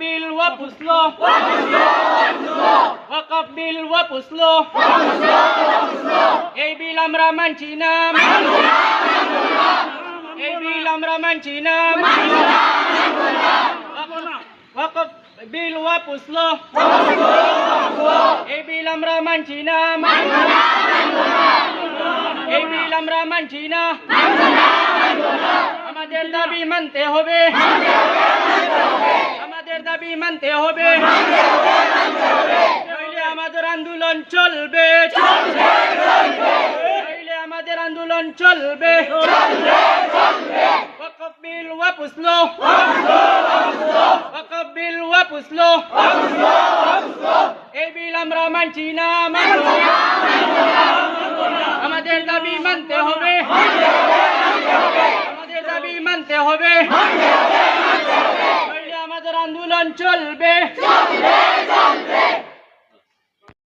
বিল ওয়াপুসলো ওয়াকফ বিল ওয়াপুসলো এই বিল আমরা মানছি না এই বিল আমরা মানছি না বিল ওয়াপুসলো এই বিল আমরা মানছি না এই বিল আমরা মানছি না আমাদের দাবি মানতে হবে। আমাদের দাবি মানতে হবে। আমাদের আন্দোলন চলবে। আমাদের আন্দোলন চলবে। বিল ওয়াপুসলো ওয়াকফ বিল ওয়াপুসলো এই বিল আমরা মানছি না মানব না। আমাদের দাবি মানতে হবে আমাদের দাবি মানতে হবে। নইলে আমাদের আন্দোলন চলবে।